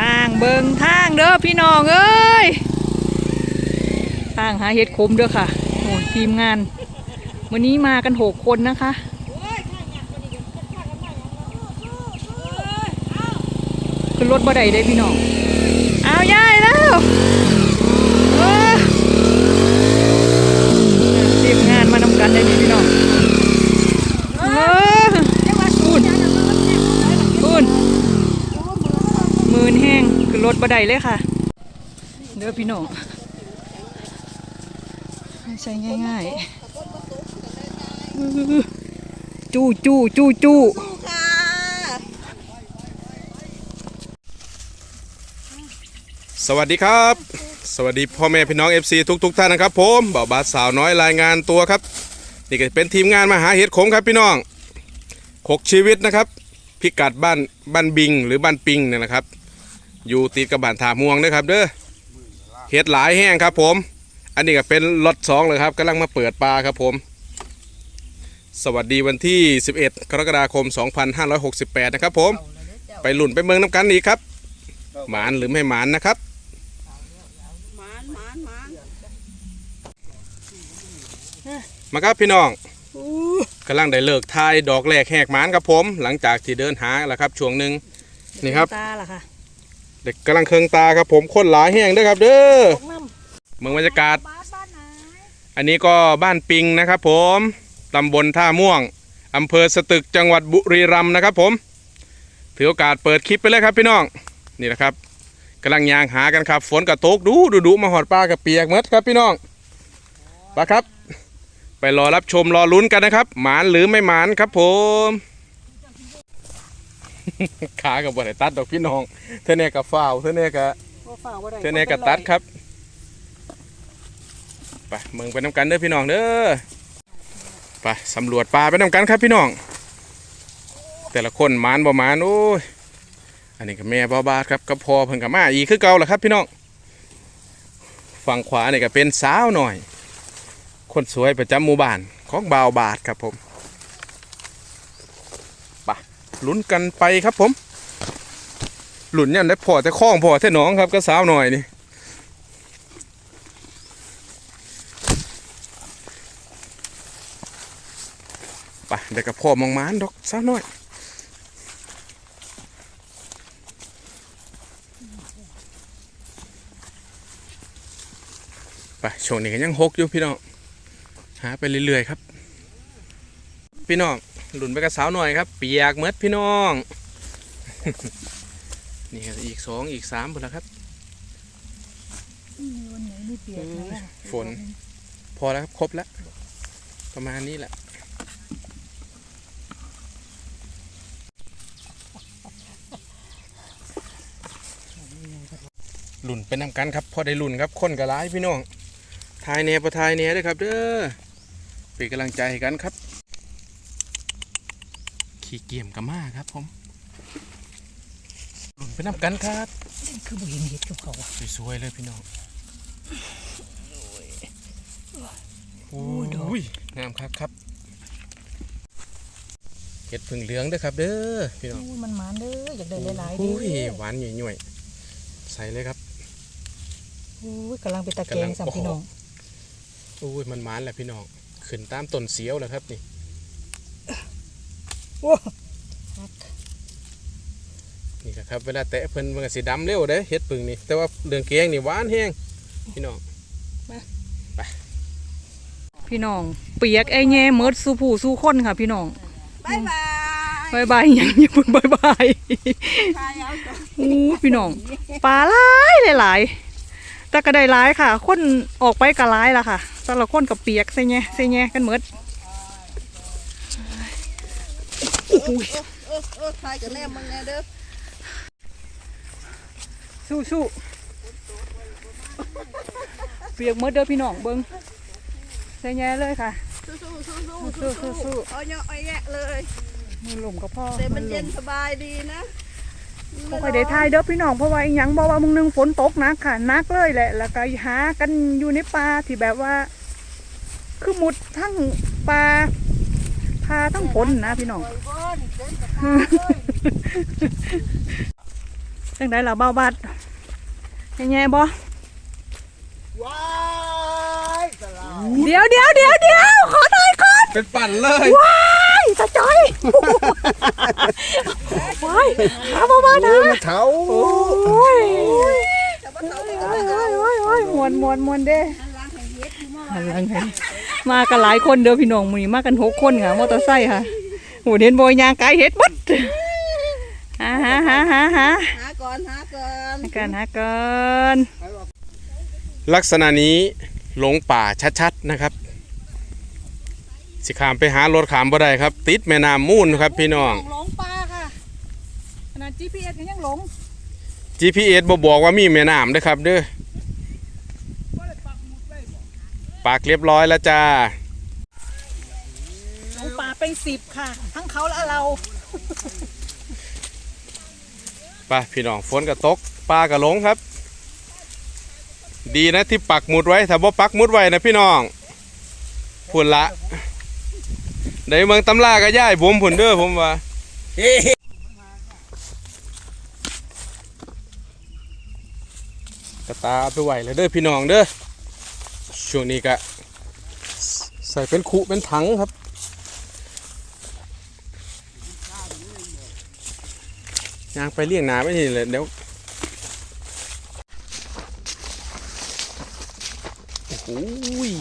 ทางเบิงทางเด้อพี่น้องเอ้ยทางหาเห็ดขมเด้อค่ะโอ้ยทีมงาน วันนี้มากันหกคนนะคะขึ้นรถบ่ได้ได้พี่น้องเอาย่ายแล้วเออทีมงานมานำกันได้ดีพี่น้องเออพูนพูนมื นแห้งขึ้นรถบ่ไดเลยค่ะ เด้อพี่น้องใช้ง่ายๆ จู้จู้จู้จู้สวัสดีครับ สวัสดีพ่อแม่พี่น้อง FC ทุกทุกๆท่านนะครับผมบ่าวบาสสาวน้อยรายงานตัวครับ นี่ก็เป็นทีมงานมาหาเห็ดขมครับพี่น้องขกชีวิตนะครับ พิกัดบ้านบ้านบิงหรือบ้านปิงเนี่ยนะครับ อยู่ติดกับบ้านถาม่วงนะครับเด้อเห็ดหลายแห้งครับผม อันนี้ก็เป็นล็อตสองเลยครับกำลังมาเปิดปลาครับผม สวัสดีวันที่ 11 กรกฎาคม 2568 นะครับผม ไปหลุ่นไปเมืองน้ำกันอีกครับ หมานหรือไม่หมานนะครับมาครับพี่น้องกำลังได้เลิกทายดอกแรกแหกหมานครับผม หลังจากที่เดินหาแล้วครับช่วงหนึ่งนี่ครับตาล่ะค่ะ เด็กกำลังเคืองตาครับผมคนหลายแห้งด้วยครับ เด้อเมืองบรรยากาศ อันนี้ก็บ้านปิงนะครับผมตำบลท่าม่วงอำเภอสตึกจังหวัดบุรีรัมย์นะครับ ผม ถือโอกาสเปิดคลิปไปเลยครับพี่น้องนี่นะครับกำลังยางหากันครับ ฝนกระตกดูดูดูมาหอดปลากระเปียกเมดครับพี่น้องไปครับ ไปรอรับชมรอลุ้นกันนะครับ หมานหรือไม่หมานครับผม ขากับบไดตัดดอกพี่น้องเทเนกับฝ้าวเทเนกับเทเนกับตัดครับไปเมืองไปน้ำกันเด้อพี่น้องเด้อไปสำรวจปลาไปน้ำกันครับพี่น้อง แต่ละคนหมานบ่หมานโอ้ยอันนี้ก็แม่บ่บาดครับก็พอเพิ่นกับมาอีกคือเก่าแหละครับพี่น้องฝั่งขวานี่ก็เป็นสาวหน่อย คนสวยประจำหมู่บ้านของบ่าวบาทครับผมไป ลุ้นกันไปครับผม หลุนยันได้พอแต่ข้องพอแต่หน้องครับก็สาวหน่อยนี่ไปเดี๋ยวก็พ่อมองมานดอกสาวหน้อยไปช่วงนี้ก็ยังหกอยู่พี่น้องหาไปเรื่อยๆครับ พี่น้อง หลุนไปกับสาวหน่อยครับ เปียกเมดพี่น้อง นี่ครับอีกสองอีกสามหมดแล้วครับ วันไหนมีเปียกไหมอะฝน พอแล้วครับครบแล้ว ประมาณนี้แหละหลุนเป็นนำกันครับ พอได้หลุนครับคนกระไรพี่น้องทายเนียประทายเนียด้วยครับ เด้อเป็นกำลังใจให้กันครับ ขี่เกี่ยมกับมาครับผมหลุนเป็นนำกันครับคือบ่เห็นเห็ดกับเขาอะสวยๆเลยพี่น้องโอ้ดอกยงามครับครับเห็ดผึ่งเหลืองเด้อครับ เด้อพี่น้องอู้มันหมานเด้ออยากได้หลายๆเด้โอ้ยอหวานหน่วยๆใส่เลยครับอู้ยกำลังไปตะแกกำลังงสัมพี่น้องโอ้ยมันหมานแหละพี่น้องขึ้นตามต้นเสียวแล้วครับนี่ โอ้นี่ก็ครับเวลาแตะเพิ่นมันก็สีดำเร็วเด้อเห็ดผึ่งนี่แต่ว่าเรื่องแกงนี่หวานแห้งพี่น้องพี่น้องเปียกไอ้แง่เมิดสู้ผู้สู้คนค่ะ พี่น้องบายบายบายบายอย่างนี้เพิ่งบายบายทายเอาก่อนอู้พี่น้องปลาหลายหลายๆแต่ก็ได้หลายค่ะ คนออกไปก็หลายละค่ะแต่ละคนกับเปียกใส่แง่ใส่แง่กันเมิด โอ้โหเออเออทายกับแน่มึงแน่เด้อสู้สู้เปียกเมิดเด้อพี่น้องเบิ้งใส่แง่เลยค่ะ สู้สู้สู้สู้สู้สู้สู้สู้เอาเนาะเอาแยะเลยมือหล่มกับพ่อแต่มันเย็นสบายดีนะบ่ค่อยได้ทายเด้อพี่น้องเพราะว่าอีหยังบอกว่ามึงนึงฝนตกนักค่ะนักเลยแหละ แล้วก็หากันอยู่ในป่าที่แบบว่า คือมุดทั้งป่าาทั้งฝนนะพี่น้องปล่อยก้อนเย็นกับทายเลยจังไดล่ะเบ้าบัดแง่ๆบ่ว้ายตลาดเดี๋ยวเดี๋ยวเดี๋ยวเดี๋ยวขอหน่อยก่อนเป็นปั่นเลยว้ายตาจ้อยว้ายหาเบ้าบัดนะเถาโอ้ยโอ้ยโอ้ยโอ้ยโอ้ยมวนมวนมวนเด้หันหลังให้ มากันหลายคนเด้อพี่น้องมื้อนี้มากันหกคนค่ะมอเตอร์ไซค์ค่ะโหเห็นบ่ยางไกลเฮ็ดบัดหาหาหาหาหาหาก่อนหาก่อนหากันหากันลักษณะนี้หลงป่าชัดๆนะครับ สิขามไปหารถขามบ่ได้ครับ ติดแม่น้ำมูลครับพี่น้องหลงปลาค่ะขนาด GPS ก็ยังหลง GPS บ่บอกว่ามีแม่น้ำเด้อครับเด้อ ปากเรียบร้อยแล้วจ้าหลงปลาเป็นสิบค่ะ ทั้งเขาและเรา ไปพี่น้องฝนก็ตกปลาก็หลงครับ ดีนะที่ปักหมุดไว้ถ้าบ่ปักหมุดไว้นะพี่น้องพุ่นละในเมืองตำราก็ย่ายผมพุ่นเด้อผมว่ากระตาเอาไปไหวเลยเด้อพี่น้องเด้อ ช่วงนี้ก็ใส่เป็นคุเป็นถังครับ ยางไปเลี้ยงนาไม่ทีเลยเดี๋ยวโอ้โหย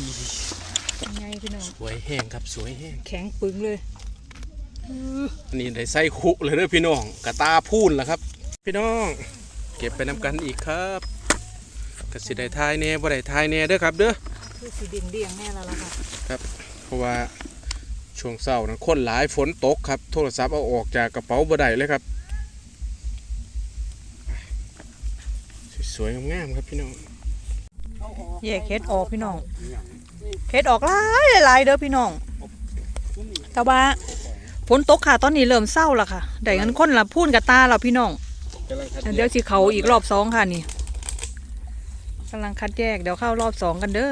ยังไงพี่น้องสวยแห้งครับสวยแห้งแข็งปึงเลยอันนี้ได้ใส่คุเลยเด้อพี่น้องกระตาพูนแล้วครับ พี่น้อง เก็บไปนำกันอีกครับกสิได้ทายแน่บ่ได้ทายแน่เด้อครับเด้อ คือสีเดียงเดียงๆแน่แล้วล่ะค่ะเพราะว่าช่วงเช้านั้นคนหลายฝนตกครับ โทรศัพท์เอาออกจากกระเป๋าบ่ได้เลยครับ สวยๆงามๆครับพี่น้องแยกเฮ็ดออกพี่น้องเฮ็ดออกหลายหลายเด้อพี่น้องแต่ว่าฝนตกค่ะตอนนี้เริ่มเศร้าและค่ะได้เงินคนละพูนกับตาแล้วพี่น้องเดี๋ยวสิเขาอีกรอบสองค่ะนี่กำลังคัดแยกเดี๋ยวเข้ารอบสองกันเด้อ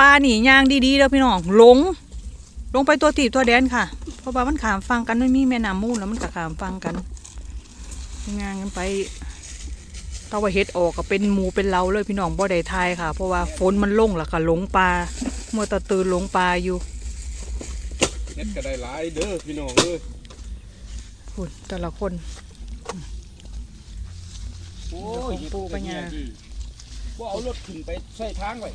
ปลาหนียางดีๆเด้อพี่น้องหลง ลงไปตัวตีบตัวแดนค่ะ เพราะว่ามันขามฟังกันไม่มีแม่น้ำมูลแล้วมันก็ขามฟังกันงานกันไปถ้าว่าเฮ็ดออกก็เป็นหมูเป็นเราเลยพี่น้องบ่ได้ทายค่ะ เพราะว่าฝนมันลงแล้วก็หลงปลาเมื่อตะตื่นหลงปลาอยู่เน็ตก็ได้หลายเด้อพี่น้องเด้อหุ่นแต่ละคนโอ้ยปูปัญญาว่าเอารถขึ้นไปใส่ทางไว้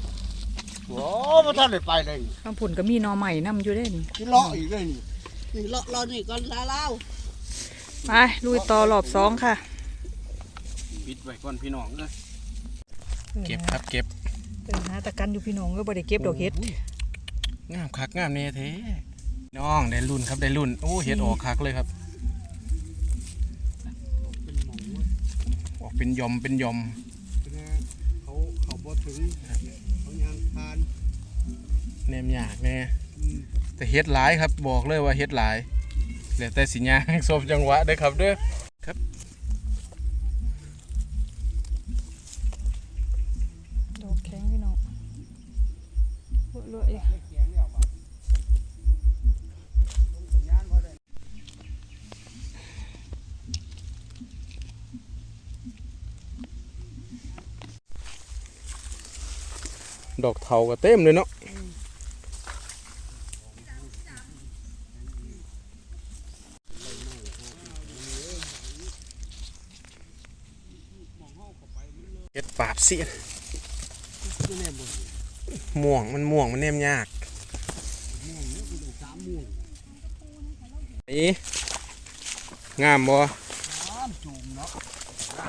โอ้บ่ทันได้ไปเลยข้างผุ่นก็มีหนอใหม่นํอยู่เด้นี่ที่เลาะอีกเลยนี่นี่เราเรานี่ก่อนลาเล่าไปลุยต่อรอบสองค่ะปิดไว้ก่อนพี่น้องเด้อเก็บครับเก็บเออหาตะกันอยู่พี่น้องก็บ่ได้เก็บดอกเฮ็ดงามคักงามแน่เท้น้องได้รุ่นครับได้รุ่นโอ้เห็ดออกคักเลยครับ ออกเป็นหยอมเป็นหยอมเขาเขาบ่ถึงเขายางพาน แนมยากแน่แต่เฮ็ดหลายครับบอกเลยว่าเฮ็ดหลายเหลือแต่สิญญางสมจังหวะเด้อครับเด้อครับดอกแข็งพี่น้องเลอะๆดอกเทาก็เต็มเลยเนาะเฮ็ดปรา บเสียนม่วงมันม่วงมันแนมยากนี่งามบ่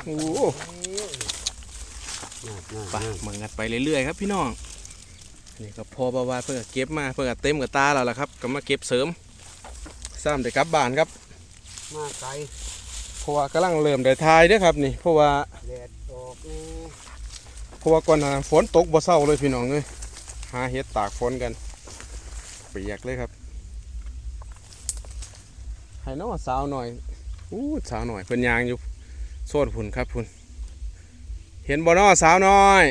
โอ้โหไปเหมือนกันไปเรื่อยๆครับพี่น้องนี่ก็พอบาวาเพื่อเก็บมาเพื่อเต็มกับตาแล้วล่ะครับ ก็มาเก็บเสริมซ้ำได้กลับบ้านครับมาไกลเพราะว่ากำลังเริ่มได้ทายเด้อครับนี่เพราะว่า แดดออกแน่ เพ ราะว่าก่อนหน้าฝนตกบ่เศร้าเลยพี่น้องเลยหาเห็ดตากฝนกันเปียกเลยครับให้น้องสาวหน่อยอู้สาวหน่อยเพิ่นยางอยู่โซนพุ่นครับพุ่นเห็นบ่น้อสาวน้อย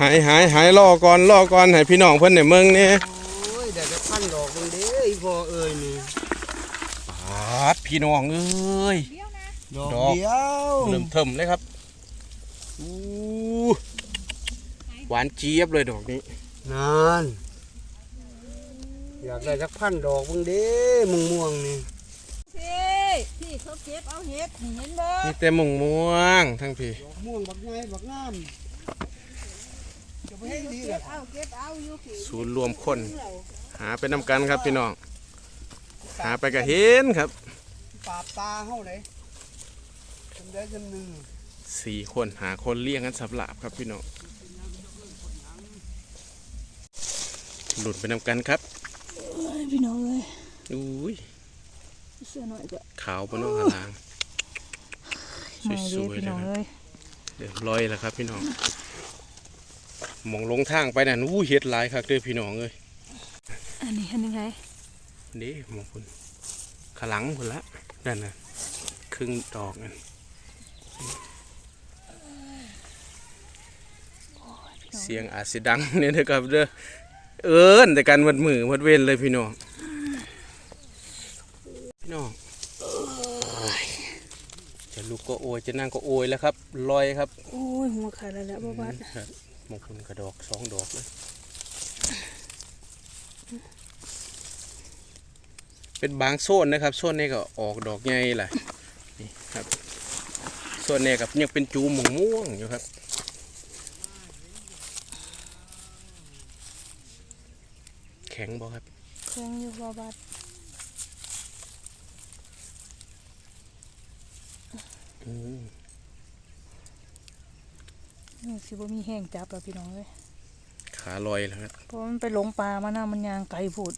หายหายหายรอก่อนรอก่อนให้พี่น้องเพิ่นในเมืองนี่โอ้ยแดดจะพันดอกมึงเด้ออีพ่อเอ้ยนี่ปาาดพี่น้องเอ้ยดอกดอกเดียวเริ่มเทิมเลยครับอู้ หวานเจี๊ยบเลยดอกนี้นานอยากได้สักพันดอกเบ้างเด้ม่วงม่วงๆนี่พี่พี่เขาเก็บเอาเห็ดนี่เห็นบ่นี่แต่มงม่วงทั้งพี่ดอกม่วงบักไงบักงามจะไปให้ดีเก็ล่ะบเอาเก็บเอาอยู่พี่ศูนย์รวมคน หาไปนำกันครับพี่น้องหาไปก็เห็นครับปราบตาเฮาเลยจำได้จำหนึ่ง สี่คนหาคนเลี้ยงกันสับหลาบครับพี่น้องหลุดไปนำกันครับพี่น้องเอ้ยอุ้ยเสื้อหน่อยก็ขาวบนน้องหาลางไม่สดีวยๆพี่เลยน้องครับเอ้ยเดี๋ยวลอยแล้วครับพี่น้องมองลงทางไปนั่นอู้เห็ดหลายครับเด้อพี่น้องเอ้ยอันนี้อันนี้ไงนี่มองคุณขลังคุณละนั่นน่ะครึ่งดอกนั่น สียงอาจสิดังเนี่ยนะครับเด้อเอิ้นแต่การวัดมือวัดเว้นเลยพี่น้องพี่น้องจะลุกก็โอยจะนั่งก็โอยแล้วครับลอยครับโอ้ยหัวขาดแล้วแหละบ่บาดครับมงคลกระดอกสองดอกเลยเป็นบางโซนนะครับโซนนี้ก็ออกดอกใหญ่แหละนี่ครับโซนนี้กับยังเป็นจูมงม่วงอยู่ครับ ข็งบ่ครับเครื่องอยู่บ่บาดอืมนี่สิบ่มีแห้งจับแล้วพี่น้องเอ้ยขาลอยแล้วครับเพราะมันไปหลงปลามานะมันยางไกลพูด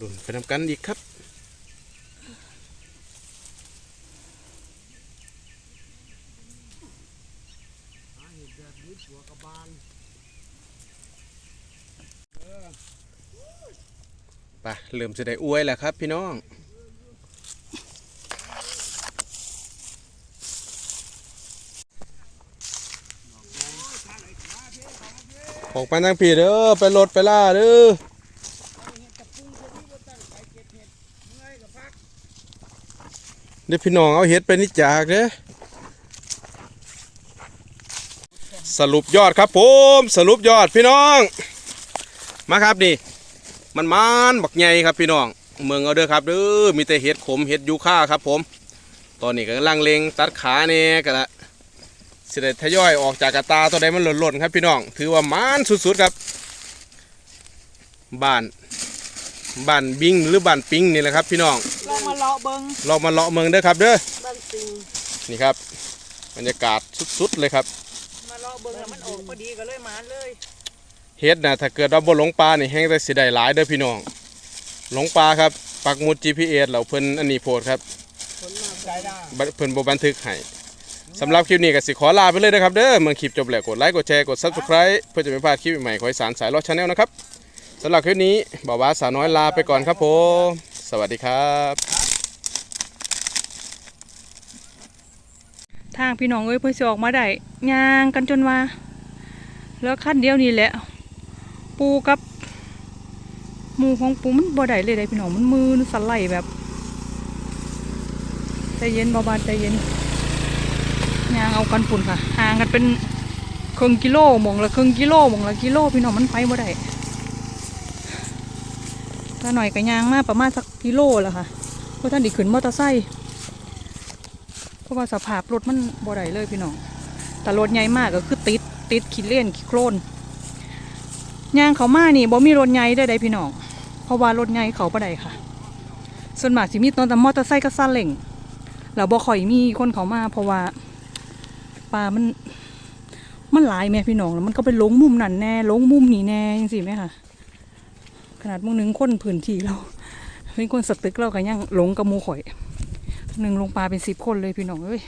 ดุนไปทำกันอีกครับ ไป เริ่มจะได้อวยแล้วครับ พี่น้องออกไปทางผีเด้อไปรถไปล่าเด้อเดี๋ยวพี่น้องเอาเห็ดไปนิจากเด้อสรุปยอดครับผม สรุปยอดพี่น้อง มาครับนี่ มันมันบักใหญ่ครับพี่น้อง เมืองเอาเด้อครับเด้อมีแต่เห็ดขมเห็ดยูค่าครับผม ตอนนี้ก็กำลังเลงตัดขาเนี่ยกันละสิได้ทยอยออกจากกระตาตัวใดมันหล่นๆครับพี่น้อง ถือว่ามันสุดๆครับบ้านบ้านบิงหรือบ้านปิงนี่แหละครับ พี่น้องลองมาเลาะเบิ่งเรามาเลาะเมืองเด้อครับเด้อบ้านติงนี่ครับบรรยากาศสุดๆเลยครับ มาเลาะเบิ่งแล้วมันออกพอดีก็เลยมาเลย เฮ็ดนะถ้าเกิดเราบ่หลงป่านี่แห้งแต่สิได้หลายเด้อพี่น้อง หลงป่าครับ ปักหมุด GPS เราเพิ่นอันนี้โพดครับคนมาใจได้บัเพิ่นบ่บันทึกให้สำหรับคลิปนี้ก็สิขอลาไปเลยนะครับเด้อเมื่อคลิปจบแล้วกดไลค์กดแชร์กด Subscribe เพื่อจะไม่พลาดคลิปใหม่ๆของอีสารสายรอดชาแนลนะครับสำหรับคลิปนี้บ่าวว่าสาวน้อยลาไปก่อนครับผมสวัสดีครับ ทางพี่น้องเอ้ยเพิ่นสิออกมาได้ย่างกันจนว่าเหลือคันเดียวนี่แหละ ปูกับหมูของปูมันบ่ได้เลยได้พี่น้องมันมือสไลด์แบบใจเย็นเบาๆใจเย็นยางเอากันปุ่นค่ะห่างกันเป็นครึ่งกิโลหมองละครึ่งกิโลหมองละกิโลพี่น้องมันไปบ่ได้ถ้าหน่อยก็ยางมาประมาณสักกิโลล้วค่ะเพราะท่านดิขึ้นมอเตอร์ไซค์เพราะว่าสภาพรถมันบ่ได้เลยพี่น้องแต่รถใหญ่มากก็คือติดติดขี้เล่นขี้โคลน ยางเขามานี่บ่มีรถใหญ่ได้ใดพี่น้องเพราะว่ารถใหญ่เขาบ่ได้ค่ะ ส่วนมากสิมีตอนแต่มอเตอร์ไซค์กับซาเล้งแล้วบ่ค่อยมีคนเขามาเพราะว่าป่ามันมันหลายแม่พี่น้องแล้วมันก็ไปลงมุมนั่นแน่ลงมุมนี่แน่จังซี่แม่ค่ะขนาดมึงนึงคนพื้นที่เราเป็นคนสตึกเราก็ยังหลงกับมูข่อยหนึ่งลงปลาเป็นสิบคนเลยพี่น้องเอ้ย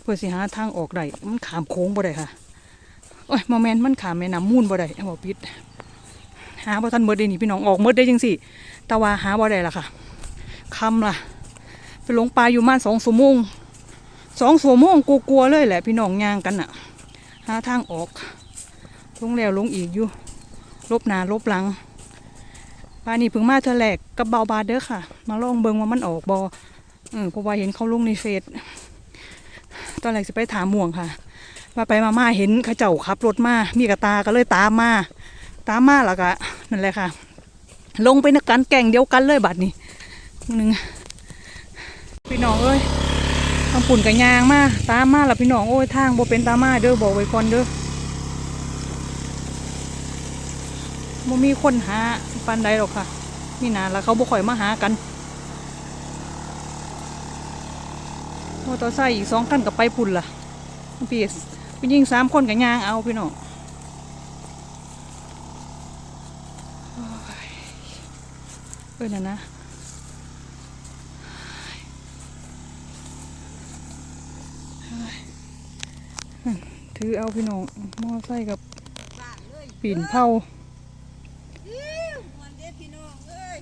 เพื่อสิหาทางออกได้มันขามโค้งบ่ได้ค่ะ โอ้ยโมเมนต์มันขาแม่น้ำมูลบ่ได้เอาบอกปิดหาบ่ทันเบิดได้นี่พี่น้องออกเบิดได้จังสิต่ว่าหาบ่ได้ล่ะค่ะคำล่ะไปหลงปลาอยู่มาสองชั่วโมงสองชั่วโมงกลัวๆเลยแหละ พี่น้องย่างกันน่ะหาทางออกลงแล้วลงอีกอยู่ลบหนาลบหลังปลานี่พิ่งมาเธอแหลกกับเบาบาเด้อค่ะ มาลองเบิงว่ามันออกบอเออเพราะว่าเห็นเขาลงในเฟซตอนแรกสิไปถามม่วงค่ะ มาไปมามาเห็นเขาเจ้าขับรถมา มีกระตาก็เลยตามมา ตามมาแล้วก็นั่นแหละค่ะ ลงไปนักกันแก่งเดียวกันเลยบัดนี้หนึ่งพี่น้องเอ้ยทางปุ่นกับยางมาตามมาแล้วพี่น้องโอ้ยทางบ่เป็นตามมาเด้อบอกไว้ก่อนเด้อบ่มีคนหาปานใดหรอกค่ะ นี่นะแล้วเขาบ่ค่อยมาหากันมอเตอร์ไซค์อีกสองคันกับไปพุ่นล่ะพี่ พี่ยิงสามคนกับยางเอาพี่น้องเออนะนะถือเอาพี่น้องมอไซค์กับบ้านเลยปีนเผาอิ้วมันเด้อพี่น้องเอ้ย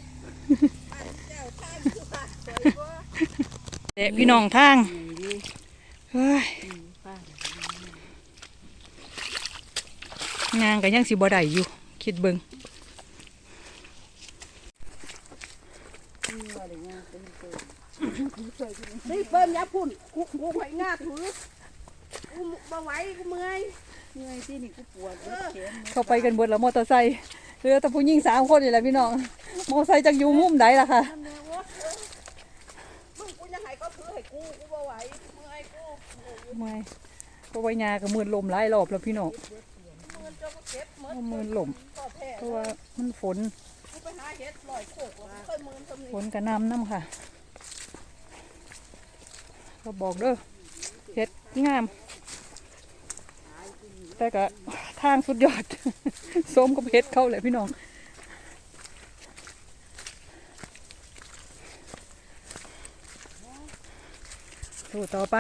บ้านเจ้าทางคือบ้านสวยบ่เดะพี่น้องทางเฮ้ย งานกันยังสิบ่ได้อยู่ คิดเบิงนี่เปิ้นอย่าพุ่นกูกูไหวหน้าถือกูบ่ไหวกูเมื่อยเมื่อยที่นี่กูปวดเออเข้าไปกันเบิดแล้วมอเตอร์ไซค์เหลือแต่ผู้หญิงสามคนนี่แหละพี่น้องมอเตอร์ไซค์จักอยู่มุมใดล่ะค่ะทำแนววะมึงกูยังไงก็ถือให้กูกูบ่ไหวเมื่อยกูไม่ก็ไว้ยากับมือลมหลายรอบแล้วพี่น้อง มือเจ้าก็เก็บหมดเอามือลมก็แพ้เพราะว่ามันฝนฝนกระหนำน้ำค่ะก็บอกเด้อเฮ็ดงาม แต่ก็ทางสุดยอดสมกับเฮ็ดเข้าเลยพี่น้องสู้ต่อไป